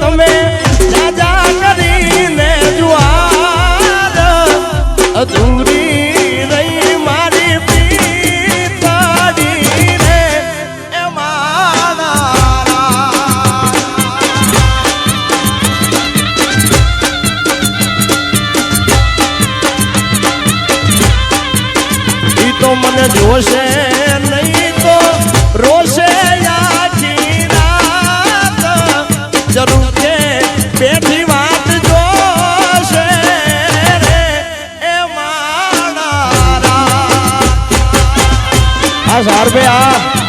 તમે જાજા કરીને જુવાર. અધૂરી રહી મારી પીતાડી રે એ મારા ઈ તો મને જોશે નહીં. બેઠી વાત જોશે રે એ મારા આ સાર ભાઈ આ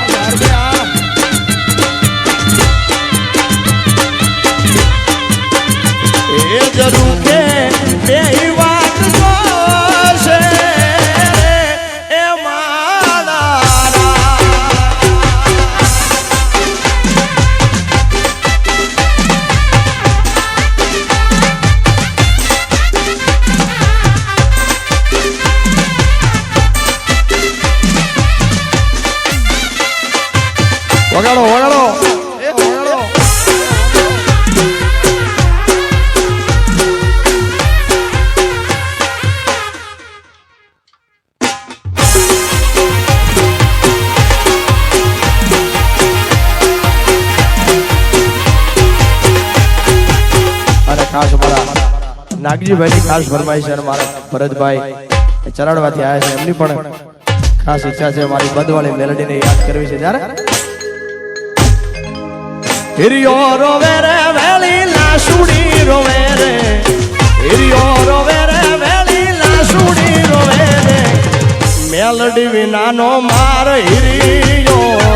વગાડો વગાડો. અને ખાસ મારા નાગજીભાઈની ખાસ ફરમાઈ છે મારા ભરતભાઈ. એ ચરણવાથી આવ્યા છે. એમની પણ ખાસ ઈચ્છા છે. મારી બધવાળી મેલેડીને યાદ કરવી છે. ત્યારે હિરિયો રોવે રે વેલી લાસુડી રોવે રે હિરિયો રોવે રે વેલી લાસુડી રોવે રે મેલડી વિનાનો માર હિરિયો